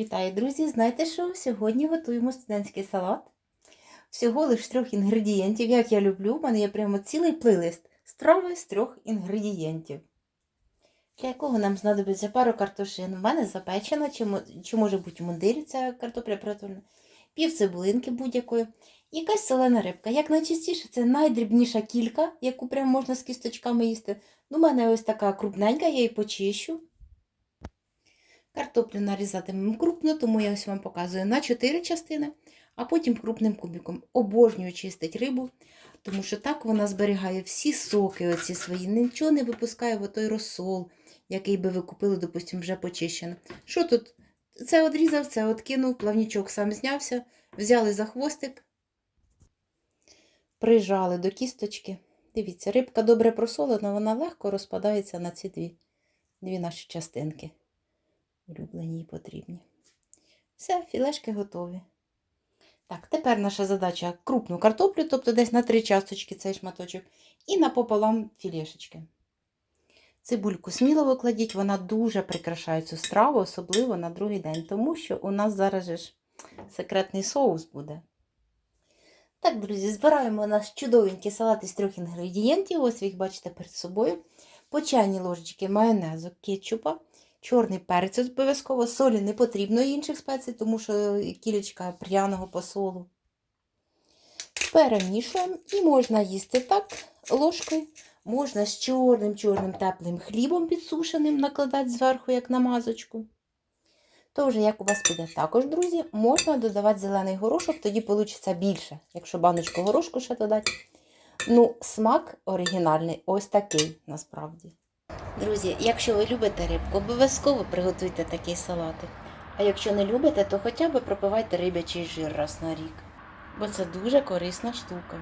Вітаю, друзі! Знаєте що? Сьогодні готуємо студентський салат. Всього лиш трьох інгредієнтів, як я люблю. У мене є прямо цілий плейлист страви з трьох інгредієнтів. Для якого нам знадобиться пару картошин. У мене запечена, чи, може бути в мундирі ця картопля приготовлена, пів цибулинки будь-якої. Якась солена рибка. Як найчастіше, це найдрібніша кілька, яку прямо можна з кісточками їсти. Ну, у мене ось така крупненька, я її почищу. Картоплю нарізатимемо крупно, тому я ось вам показую на 4 частини, а потім крупним кубиком. Обожнюю чистить рибу, тому що так вона зберігає всі соки оці свої, нічого не випускає в той розсол, який би ви купили, допустимо, вже почищено. Що тут? Це одрізав, це откинув, плавнічок сам знявся, взяли за хвостик, прижали до кісточки. Дивіться, рибка добре просолена, вона легко розпадається на ці дві, дві наші частинки улюблені і потрібні. Все, філешки готові. Так, тепер наша задача крупну картоплю, тобто десь на три часточки цей шматочок, і напополам філешечки. Цибульку сміло викладіть, вона дуже прикрашає цю страву, особливо на другий день, тому що у нас зараз ж секретний соус буде. Так, друзі, збираємо наш чудовенький салат із трьох інгредієнтів. Ось ви їх бачите перед собою. По чайній ложечки майонезу, кетчупа, чорний перець обов'язково, солі не потрібно інших спецій, тому що кілечка пряного посолу. Перемішуємо і можна їсти так ложкою. Можна з чорним чорним теплим хлібом підсушеним накладати зверху, як намазочку. То вже як у вас піде також, друзі, можна додавати зелений горошок, тоді вийде більше, якщо баночку горошку ще додати. Ну, смак оригінальний, ось такий насправді. Друзі, якщо ви любите рибку, обов'язково приготуйте такий салатик. А якщо не любите, то хоча б пропивайте рибячий жир раз на рік. Бо це дуже корисна штука.